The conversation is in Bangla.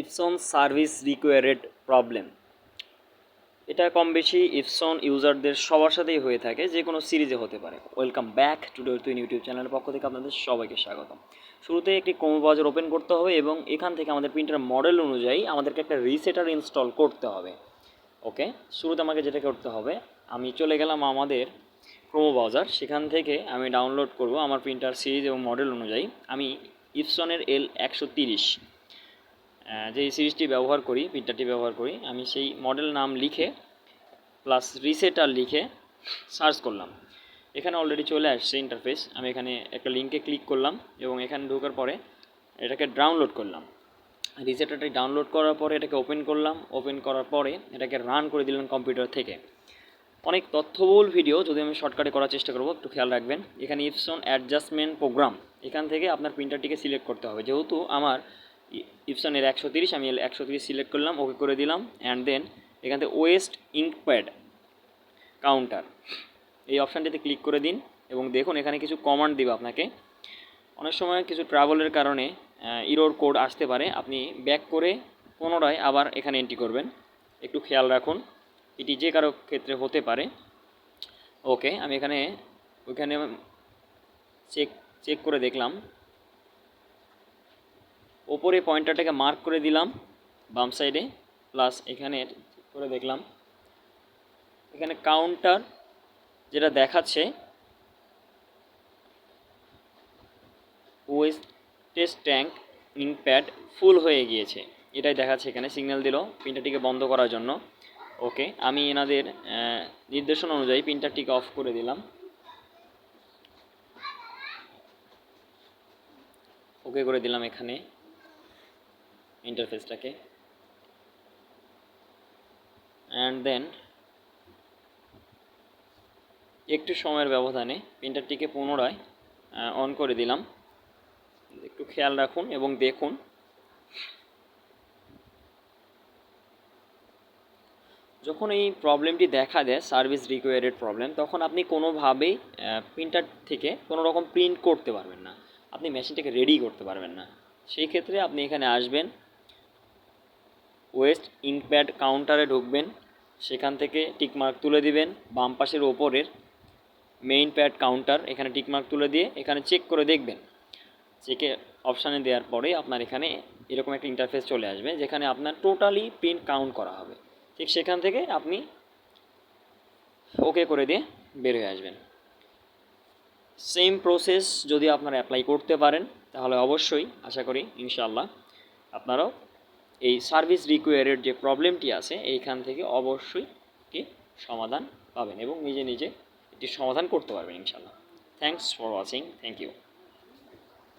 Epson service required problem. এটা কম বেশি ইপসন ইউজারদের সবার সাথেই হয়ে থাকে, যে কোনো সিরিজে হতে পারে। Welcome back to twin YouTube চ্যানেলের পক্ষ থেকে আপনাদের সবাইকে স্বাগতম। শুরুতে একটি ক্রোমো ব্রাউজার ওপেন করতে হবে এবং এখান থেকে আমাদের প্রিন্টার মডেল অনুযায়ী আমাদেরকে একটা রিসেটার ইনস্টল করতে হবে। ওকে? শুরুতে আমাকে যেটা করতে হবে, আমি চলে গেলাম আমাদের ক্রোমো ব্রাউজার। সেখান থেকে আমি ডাউনলোড করব আমার প্রিন্টার সিরিজ এবং মডেল অনুযায়ী। আমি ইপসনের এল একশো তিরিশ যে সিরিজটি ব্যবহার করি প্রিন্টারটি ব্যবহার করি, আমি সেই মডেল নাম লিখে প্লাস রিসেট আর লিখে সার্চ করলাম। এখানে অলরেডি চলে আসছে ইন্টারফেস আমি এখানে একটা লিঙ্কে ক্লিক করলাম এবং এখানে ঢোকার পরে এটাকে ডাউনলোড করলাম। রিসেটারটি ডাউনলোড করার পরে এটাকে ওপেন করলাম। ওপেন করার পরে এটাকে রান করে দিলাম কম্পিউটার থেকে। অনেক তথ্যবহুল ভিডিও যদি আমি শর্টকাটে করার চেষ্টা করব, একটু খেয়াল রাখবেন। এখানে ইপসন অ্যাডজাস্টমেন্ট প্রোগ্রাম এখান থেকে আপনার প্রিন্টারটিকে সিলেক্ট করতে হবে। যেহেতু আমার ইপসনের একশো তিরিশ, আমি একশো তিরিশ সিলেক্ট করলাম, ওকে করে দিলাম অ্যান্ড দেন এখান থেকে ওয়েস্ট ইঙ্কপ্যাড কাউন্টার। এই অপশানটিতে ক্লিক করে দিন, এবং দেখুন এখানে কিছু কমান্ড দিবে আপনাকে। অনেক সময় কিছু ট্রাভেলের কারণে ইরোর কোড আসতে পারে, আপনি ব্যাক করে পুনরায় আবার এখানে এন্ট্রি করবেন। একটু খেয়াল রাখুন, এটি যে কারও ক্ষেত্রে হতে পারে। ওকে, আমি এখানে, ওইখানে চেক চেক করে দেখলাম। ওপরে পয়েন্টারটাকে মার্ক করে দিলাম, বাম সাইডে প্লাস এখানে করে দেখলাম। এখানে কাউন্টার যেটা দেখাচ্ছে ওয়েস্টেজ ট্যাঙ্ক ইনপ্যাড ফুল হয়ে গিয়েছে। এটাই দেখাচ্ছে এখানে সিগন্যাল দিল প্রিন্টারটিকে বন্ধ করার জন্য। ওকে আমি এনাদের নির্দেশনা অনুযায়ী প্রিন্টারটিকে অফ করে দিলাম। ওকে করে দিলাম এখানে। ইন্টারফেসটাকে অ্যান্ড দেন একটু সময়ের ব্যবধানে প্রিন্টারটিকে পুনরায় অন করে দিলাম। একটু খেয়াল রাখুন এবং দেখুন। যখন এই প্রবলেমটি দেখা দেয় সার্ভিস রিকোয়ারেড প্রবলেম তখন আপনি কোনোভাবেই প্রিন্টার থেকে কোনো রকম প্রিন্ট করতে পারবেন না। আপনি মেশিনটাকে রেডি করতে পারবেন না। সেই ক্ষেত্রে আপনি এখানে আসবেন ওয়েস্ট ইঙ্কপ্যাড কাউন্টারে ঢুকবেন, সেখান থেকে টিকমার্ক তুলে দিবেন, বাম পাশের ওপরের মেইন প্যাড কাউন্টার, এখানে টিকমার্ক তুলে দিয়ে এখানে চেক করে দেখবেন। চেকে অপশানে দেওয়ার পরে আপনার এখানে এরকম একটা ইন্টারফেস চলে আসবে, যেখানে আপনার টোটালি প্রিন্ট কাউন্ট করা হবে। ঠিক সেখান থেকে আপনি ওকে করে দিয়ে বের হয়ে আসবেন। সেম প্রসেস যদি আপনারা অ্যাপ্লাই করতে পারেন, তাহলে অবশ্যই আশা করি ইনশাল্লাহ আপনারাও এই সার্ভিস রিকোয়ারের যে প্রবলেমটি আছে, এইখান থেকে অবশ্যই কি সমাধান পাবেন এবং নিজে নিজে এটি সমাধান করতে পারবেন ইনশাল্লাহ thanks for watching thank you